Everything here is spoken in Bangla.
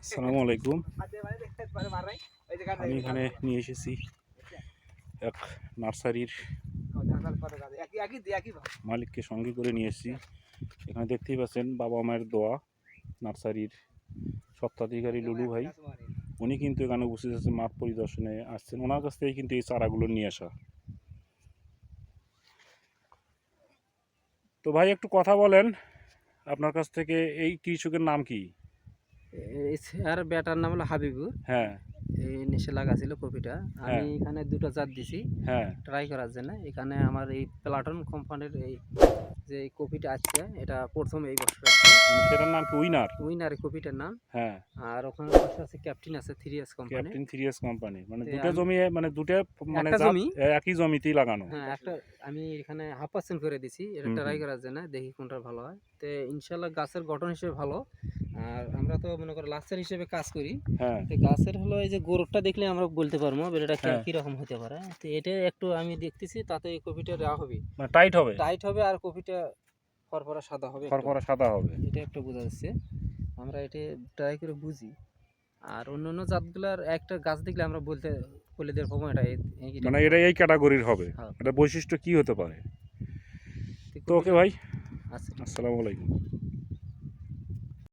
আসসালামু আলাইকুম। আমি এখানে নিয়ে এসেছি এক নার্সারির মালিককে সঙ্গে করে নিয়ে এসেছি। এখানে দেখতেই পাচ্ছেন বাবা মায়ের দোয়া নার্সারির সত্ত্বাধিকারী লুলু ভাই। উনি কিন্তু এখানে উপস্থিত আছেন মাঠ পরিদর্শনে আসছেন। ওনার কাছ থেকে কিন্তু এই চারাগুলো নিয়ে আসা। তো ভাই, একটু কথা বলেন। আপনার কাছ থেকে এই কৃষকের নাম কি? আর বেটার নাম হলো হাবিবুর। হ্যাঁ। এই নিচে লাগা ছিল কপিটা। আমি হ্যাঁ। এখানে দুটো জাত দিছি। হ্যাঁ। ট্রাই করার জন্য। এখানে আমার এই প্লাটন কোম্পানির এই যে কপিটা আছে এটা প্রথম এই বছর মানে সেটার নাম কি উইনার? উইনার কপিটার নাম। হ্যাঁ। আর ওখানে পাশে আছে ক্যাপ্টেন আছে three S company captain three S company মানে দুটো জমি মানে দুটো মানে জমি? একই জমিতেই লাগানো। হ্যাঁ একটা আমি এখানে হাফ পার্সেন্ট করে দিছি। এটা ট্রাই করার জন্য দেখি কোনটা ভালো হয়। তো ইনশাল্লাহ গাছের গঠন হিসেবে ভালো। আর আমরা তো মনে করো লাস্টার হিসেবে কাজ করি। হ্যাঁ। তো গাছের হলো এই যে গোরটা দেখলে আমরা বলতে পারব এটা হ্যাঁ। কীরকম হতে পারে তো এটা একটু আমি দেখতেছি তাতে এই কপিটা দেওয়া হবে। মানে টাইট হবে? টাইট হবে আর কপিটা ফরফরা সাদা হবে একটু। সাদা হবে। এটা একটু বোঝা যাচ্ছে। আমরা এটা ট্রাই করে বুঝি। আর অন্য অন্য জাতগুলার একটা গাছ দেখলে আমরা বলতে বলে দেবো এটা মানে এটা এই ক্যাটাগরির হবে। হ্যাঁ। এটা বৈশিষ্ট্য কি হতে পারে? তো ওকে ভাই আচ্ছা আসসালামু আলাইকুম।